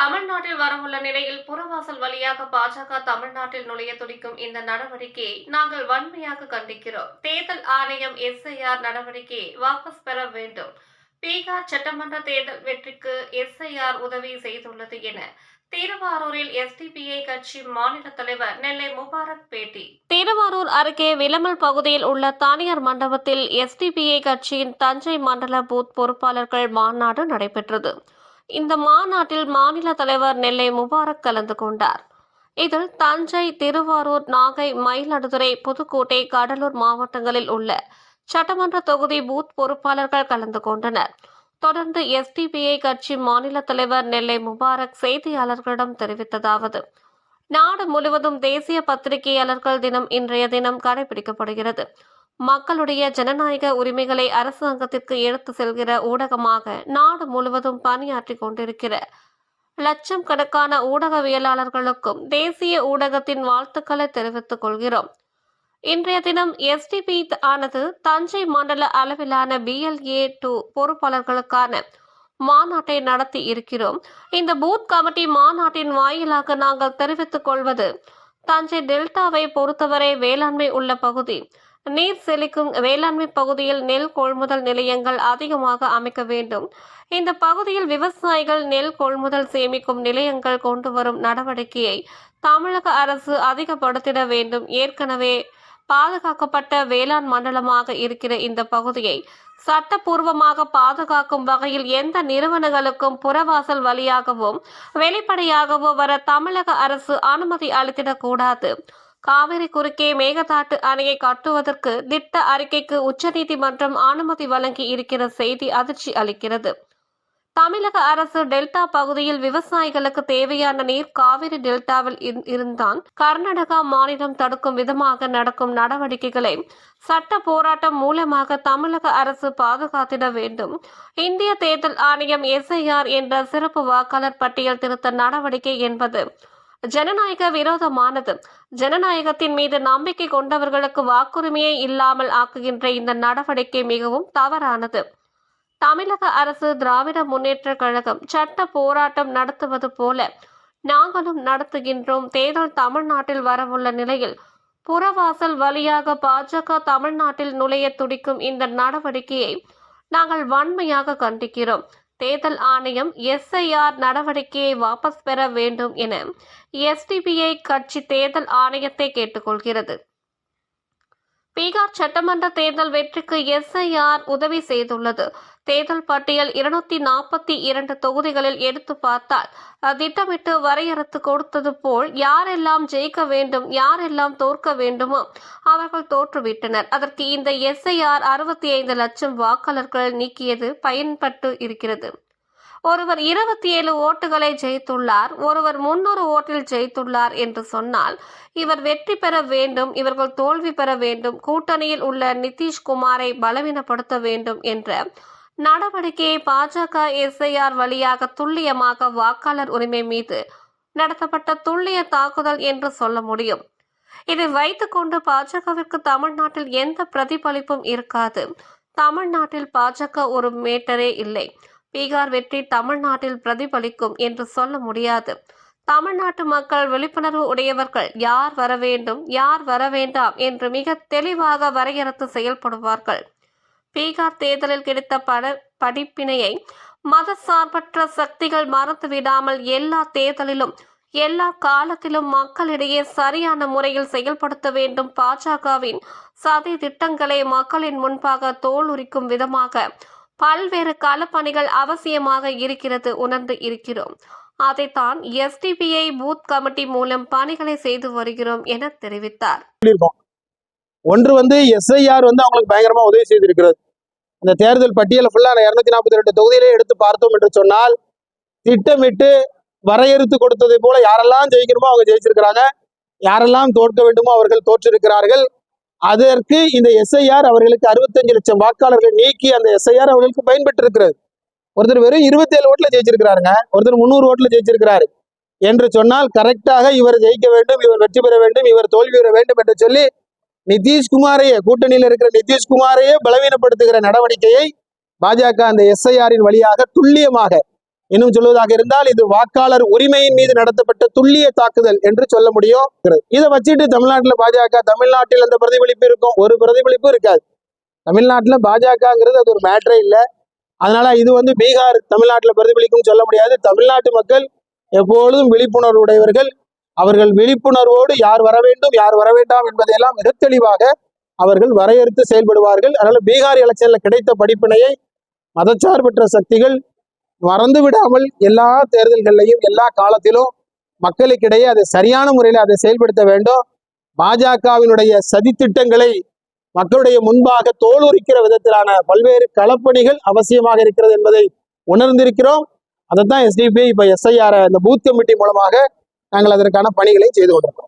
தமிழ்நாட்டில் வரவுள்ள நிலையில் புறவாசல் வழியாக பாஜக தமிழ்நாட்டில் நுழைய துடிக்கும் இந்த நடவடிக்கையை நாங்கள் வன்மையாக கண்டிக்கிறோம். தேர்தல் ஆணையம் எஸ்ஐஆர் நடவடிக்கையை வாபஸ் பெற வேண்டும். பீகார் சட்டமன்ற தேர்தல் வெற்றிக்கு எஸ்ஐஆர் உதவி செய்துள்ளது என திருவாரூரில் எஸ்டிபிஐ கட்சி மாநில தலைவர் நெல்லை முபாரக் பேட்டி. திருவாரூர் அருகே விளமல் பகுதியில் உள்ள தனியார் மண்டபத்தில் எஸ்டிபிஐ கட்சியின் தஞ்சை மண்டல பூத் பொறுப்பாளர்கள் மாநாடு நடைபெற்றது. இந்த மாநாட்டில் மாநில தலைவர் நெல்லை முபாரக் கலந்து கொண்டார். இதில் தஞ்சை திருவாரூர் நாகை மயிலாடுதுறை புதுக்கோட்டை கடலூர் மாவட்டங்களில் உள்ள சட்டமன்ற தொகுதி பூத் பொறுப்பாளர்கள் கலந்து கொண்டனர். தொடர்ந்து எஸ்டிபிஐ கட்சி மாநில தலைவர் நெல்லை முபாரக் செய்தியாளர்களிடம் தெரிவித்ததாவது நாடு முழுவதும் தேசிய பத்திரிகையாளர்கள் தினம் இன்றைய தினம் கடைபிடிக்கப்படுகிறது. மக்களுடைய ஜனநாயக உரிமைகளை அரசாங்கத்திற்கு எடுத்து செல்கிற ஊடகமாக நாடு முழுவதும் பணியாற்றி கொண்டிருக்கிற லட்சம் கணக்கான ஊடகவியலாளர்களுக்கும் தேசிய ஊடகத்தின் வாழ்த்துக்களை தெரிவித்துக் கொள்கிறோம். இன்றைய தினம் எஸ்டிபி ஆனது தஞ்சை மண்டல அளவிலான பிஎல்ஏ டூ பொறுப்பாளர்களுக்கான மாநாட்டை நடத்தி இருக்கிறோம். இந்த பூத் கமிட்டி மாநாட்டின் வாயிலாக நாங்கள் தெரிவித்துக் கொள்வது தஞ்சை டெல்டாவை பொறுத்தவரை வேளாண்மை உள்ள பகுதி. நீர் செழிக்கும் வேளாண்மை பகுதியில் நெல் கொள்முதல் நிலையங்கள் அதிகமாக அமைக்க வேண்டும். இந்த பகுதியில் விவசாயிகள் நெல் கொள்முதல் சேமிக்கும் நிலையங்கள் கொண்டு வரும் நடவடிக்கையை தமிழக அரசு அதிகப்படுத்திட வேண்டும். ஏற்கனவே பாதுகாக்கப்பட்ட வேளாண் மண்டலமாக இருக்கிற இந்த பகுதியை சட்டப்பூர்வமாக பாதுகாக்கும் வகையில் எந்த நிறுவனங்களுக்கும் புறவாசல் வழியாகவும் வெளிப்படையாகவோ வர தமிழக அரசு அனுமதி அளித்திடக்கூடாது. காவிரி குறுக்கே மேகதாட்டு அணையை கட்டுவதற்கு திட்ட அறிக்கைக்கு உச்சநீதிமன்றம் அனுமதி வழங்கி இருக்கிற செய்தி அதிர்ச்சி அளிக்கிறது. தமிழக அரசு டெல்டா பகுதியில் விவசாயிகளுக்கு தேவையான நீர் காவிரி டெல்டாவில் இரு- இருந்தான் கர்நாடகா மாநிலம் தடுக்கும் விதமாக நடக்கும் நடவடிக்கைகளை சட்ட போராட்டம் மூலமாக தமிழக அரசு பாதுகாத்திட வேண்டும். இந்திய தேர்தல் ஆணையம் எஸ்ஐஆர் என்ற சிறப்பு வாக்காளர் பட்டியல் திருத்த நடவடிக்கை என்பது ஜனநாயக விரோதமானது. ஜனநாயகத்தின் மீது நம்பிக்கை கொண்டவர்களுக்கு வாக்குரிமையே இல்லாமல் ஆக்குகின்ற இந்த நடவடிக்கை மிகவும் தவறானது. தமிழக அரசு திராவிட முன்னேற்ற கழகம் சட்ட போராட்டம் நடத்துவது போல நாங்களும் நடத்துகின்றோம். தேர்தல் தமிழ்நாட்டில் வரவுள்ள நிலையில் புறவாசல் வழியாக பாஜக தமிழ்நாட்டில் நுழைய துடிக்கும் இந்த நடவடிக்கையை நாங்கள் வன்மையாக கண்டிக்கிறோம். தேர்தல் ஆணையம் எஸ்ஐஆர் நடவடிக்கையை வாபஸ் பெற வேண்டும் என எஸ்டிபிஐ கட்சி தேர்தல் ஆணையத்தை கேட்டுக்கொள்கிறது. பீகார் சட்டமன்ற தேர்தல் வெற்றிக்கு எஸ்ஐஆர் உதவி செய்துள்ளது. தேர்தல் பட்டியல் இருநூத்தி நாற்பத்தி இரண்டு தொகுதிகளில் எடுத்து பார்த்தால் திட்டமிட்டு வரையறுத்து கொடுத்தது போல் யாரெல்லாம் ஜெயிக்க வேண்டும் யாரெல்லாம் தோற்க வேண்டுமோ அவர்கள் தோற்றுவிட்டனர். அதற்கு இந்த எஸ்ஐஆர் அறுபத்தி ஐந்து லட்சம் வாக்காளர்கள் நீக்கியது பயன்பட்டு இருக்கிறது. ஒருவர் இருபத்தி ஏழு ஓட்டுகளை ஜெயித்துள்ளார் ஒருவர் முன்னூறு ஓட்டில் ஜெயித்துள்ளார் என்று சொன்னால் இவர் வெற்றி பெற வேண்டும் இவர்கள் தோல்வி பெற வேண்டும் கூட்டணியில் உள்ள நிதிஷ்குமாரை பலவீனப்படுத்த வேண்டும் என்ற நடவடிக்கையை பாஜக எஸ்ஐஆர் வழியாக துல்லியமாக வாக்காளர் உரிமை மீது நடத்தப்பட்ட துல்லிய தாக்குதல் என்று சொல்ல முடியும். இதை வைத்துக்கொண்டு பாஜகவிற்கு தமிழ்நாட்டில் எந்த பிரதிபலிப்பும் இருக்காது. தமிழ்நாட்டில் பாஜக ஒரு மேட்டரே இல்லை. பீகார் வெற்றி தமிழ்நாட்டில் பிரதிபலிக்கும் என்று சொல்ல முடியாது. தமிழ்நாட்டு மக்கள் விழிப்புணர்வு உடையவர்கள் யார் வர வேண்டும் யார் வர வேண்டாம் என்று மிக தெளிவாக வரையறுத்து செயல்படுவார்கள். பீகார் தேர்தலில் கிடைத்த பட படிப்பினையை மதசார்பற்ற சக்திகள் மறந்துவிடாமல் எல்லா தேர்தலிலும் எல்லா காலத்திலும் மக்களிடையே சரியான முறையில் செயல்படுத்த வேண்டும் பாஜகவின் சதி திட்டங்களை மக்களின் முன்பாக தோல் உரிக்கும் விதமாக பல்வேறு களப்பணிகள் அவசியமாக இருக்கிறது உணர்ந்து இருக்கிறோம். அதைத்தான் எஸ்டிபிஐ பூத் கமிட்டி மூலம் பணிகளை செய்து வருகிறோம் என தெரிவித்தார். ஒன்று வந்து எஸ்ஐஆர் வந்து அவங்களுக்கு பயங்கரமா உதவி செய்திருக்கிறது. இந்த தேர்தல் பட்டியலை ஃபுல்லா இருநூத்தி நாற்பத்தி ரெண்டு தொகுதியிலே எடுத்து பார்த்தோம் என்று சொன்னால் திட்டமிட்டு வரையறுத்து கொடுத்ததை போல யாரெல்லாம் ஜெயிக்கணுமோ அவங்க ஜெயிச்சிருக்கிறாங்க. யாரெல்லாம் தோற்க வேண்டுமோ அவர்கள் தோற்றிருக்கிறார்கள். அதற்கு இந்த எஸ்ஐஆர் அவர்களுக்கு அறுபத்தஞ்சு லட்சம் வாக்காளர்கள் நீக்கி அந்த எஸ்ஐஆர் அவர்களுக்கு பயன்பட்டு இருக்கிறது ஒருத்தர் வெறும் இருபத்தேழு ஓட்டுல ஜெயிச்சிருக்கிறாருங்க. ஒருத்தர் முந்நூறு ஓட்டுல ஜெயிச்சிருக்கிறாரு. என்று சொன்னால் கரெக்டாக இவர் ஜெயிக்க வேண்டும் இவர் வெற்றி பெற வேண்டும் இவர் தோல்வி பெற வேண்டும் என்று சொல்லி நிதிஷ்குமாரையே கூட்டணியில் இருக்கிற நிதிஷ்குமாரையே பலவீனப்படுத்துகிற நடவடிக்கையை பாஜக அந்த எஸ்ஐஆரின் வழியாக துல்லியமாக இன்னும் சொல்வதாக இருந்தால் இது வாக்காளர் உரிமையின் மீது நடத்தப்பட்ட துல்லிய தாக்குதல் என்று சொல்ல முடியும் இதை வச்சுட்டு தமிழ்நாட்டில் பாஜக தமிழ்நாட்டில் அந்த பிரதிபலிப்பு இருக்கும். ஒரு பிரதிபலிப்பும் இருக்காது. தமிழ்நாட்டுல பாஜகங்கிறது அது ஒரு மேட்டரே இல்லை. அதனால இது வந்து பீகார் தமிழ்நாட்டுல பிரதிபலிக்கும் சொல்ல முடியாது. தமிழ்நாட்டு மக்கள் எப்பொழுதும் விழிப்புணர்வு உடையவர்கள். அவர்கள் விழிப்புணர்வோடு யார் வர வேண்டும் யார் வர வேண்டாம் என்பதையெல்லாம் மிக தெளிவாக அவர்கள் வரையறுத்து செயல்படுவார்கள். அதனால பீகார் எலெக்ஷன்ல கிடைத்த படிப்பினையை மதச்சார்பற்ற சக்திகள் மறந்து விடாமல் எல்லா தேர்தல்கள்லையும் எல்லா காலத்திலும் மக்களுக்கிடையே அதை சரியான முறையில் அதை செயல்படுத்த வேண்டும். பாஜகவினுடைய சதித்திட்டங்களை மக்களுடைய முன்பாக தோலுரிக்கிற விதத்திலான பல்வேறு களப்பணிகள் அவசியமாக இருக்கிறது என்பதை உணர்ந்திருக்கிறோம். அதைத்தான் எஸ்டிபி இப்ப எஸ்ஐஆர் இந்த பூத் கமிட்டி மூலமாக நாங்கள் அதற்கான பணிகளை செய்து கொண்டிருக்கிறோம்.